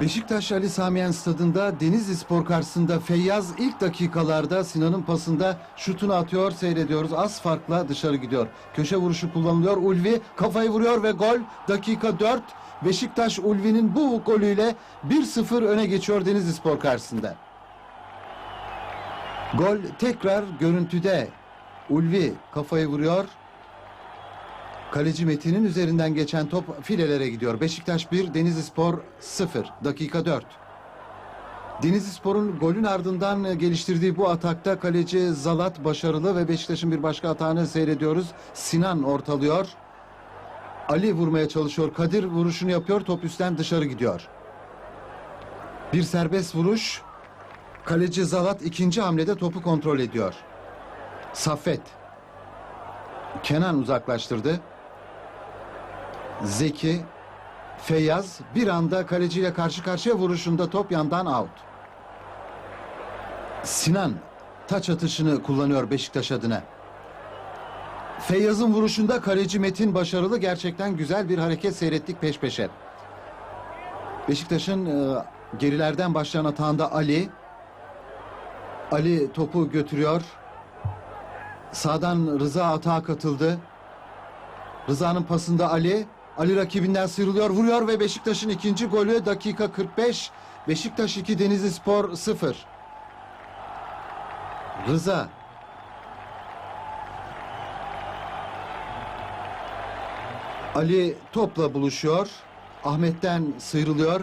Beşiktaş Ali Samiyen stadında Denizli Spor karşısında Feyyaz ilk dakikalarda Sinan'ın pasında şutunu atıyor seyrediyoruz. Az farkla dışarı gidiyor. Köşe vuruşu kullanılıyor. Ulvi kafayı vuruyor ve gol dakika 4. Beşiktaş Ulvi'nin bu golüyle 1-0 öne geçiyor Denizli Spor karşısında. Gol tekrar görüntüde. Ulvi kafayı vuruyor. Kaleci Metin'in üzerinden geçen top filelere gidiyor. Beşiktaş 1, Denizli Spor 0. Dakika 4. Denizli Spor'un golün ardından geliştirdiği bu atakta kaleci Zalat başarılı ve Beşiktaş'ın bir başka atağını seyrediyoruz. Sinan ortalıyor. Ali vurmaya çalışıyor. Kadir vuruşunu yapıyor. Top üstten dışarı gidiyor. Bir serbest vuruş. Kaleci Zalat ikinci hamlede topu kontrol ediyor. Saffet. Kenan uzaklaştırdı. Zeki, Feyyaz bir anda kaleciyle karşı karşıya vuruşunda top yandan out. Sinan taç atışını kullanıyor Beşiktaş adına. Feyyaz'ın vuruşunda kaleci Metin başarılı gerçekten güzel bir hareket seyrettik peş peşe. Beşiktaş'ın e, gerilerden başlayan atağında Ali. Ali topu götürüyor. Sağdan Rıza atağa katıldı. Rıza'nın pasında Ali. Ali rakibinden sıyrılıyor, vuruyor ve Beşiktaş'ın ikinci golü dakika 45. Beşiktaş 2 Denizli Spor 0. Rıza. Ali topla buluşuyor. Ahmet'ten sıyrılıyor.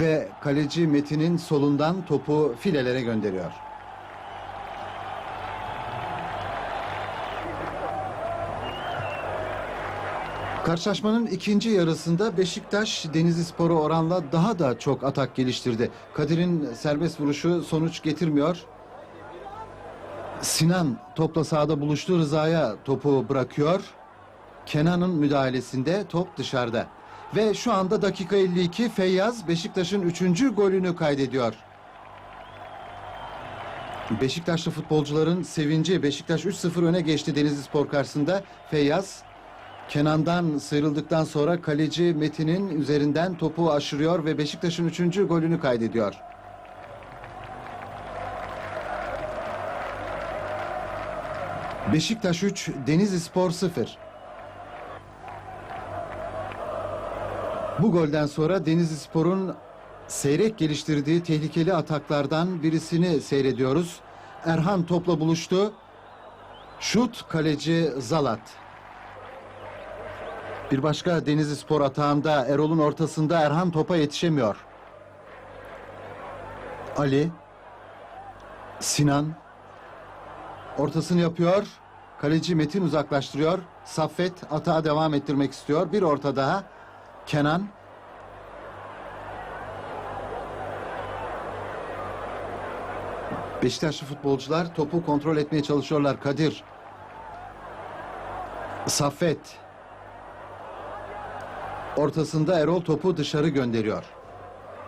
Ve kaleci Metin'in solundan topu filelere gönderiyor. Karşılaşmanın ikinci yarısında Beşiktaş Denizli Spor'u oranla daha da çok atak geliştirdi. Kadir'in serbest vuruşu sonuç getirmiyor. Sinan topla sahada buluştu Rıza'ya topu bırakıyor. Kenan'ın müdahalesinde top dışarıda. Ve şu anda dakika 52 Feyyaz Beşiktaş'ın 3. golünü kaydediyor. Beşiktaşlı futbolcuların sevinci Beşiktaş 3-0 öne geçti Denizli Spor karşısında. Feyyaz Kenan'dan sıyrıldıktan sonra kaleci Metin'in üzerinden topu aşırıyor ve Beşiktaş'ın 3. golünü kaydediyor. Beşiktaş 3, Denizli Spor 0. Bu golden sonra Denizli Spor'un seyrek geliştirdiği tehlikeli ataklardan birisini seyrediyoruz. Erhan topla buluştu. Şut kaleci Zalat. Bir başka Denizli Spor atağında Erol'un ortasında Erhan topa yetişemiyor. Ali, Sinan ortasını yapıyor. Kaleci Metin uzaklaştırıyor. Saffet atağa devam ettirmek istiyor. Bir orta daha. Kenan. Beşiktaşlı futbolcular topu kontrol etmeye çalışıyorlar. Kadir. Saffet. Ortasında Erol topu dışarı gönderiyor.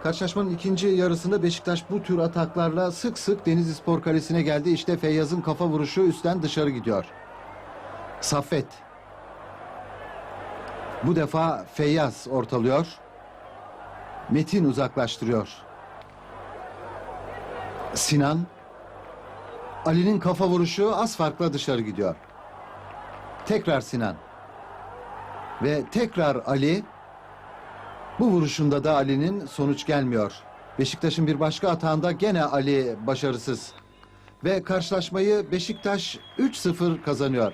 Karşılaşmanın ikinci yarısında Beşiktaş bu tür ataklarla sık sık Denizli Spor Kalesi'ne geldi. İşte Feyyaz'ın kafa vuruşu üstten dışarı gidiyor. Saffet. Bu defa Feyyaz ortalıyor. Metin uzaklaştırıyor. Sinan. Ali'nin kafa vuruşu az farkla dışarı gidiyor. Tekrar Sinan. Ve tekrar Ali. Bu vuruşunda da Ali'nin sonuç gelmiyor. Beşiktaş'ın bir başka atağında gene Ali başarısız. Ve karşılaşmayı Beşiktaş 3-0 kazanıyor.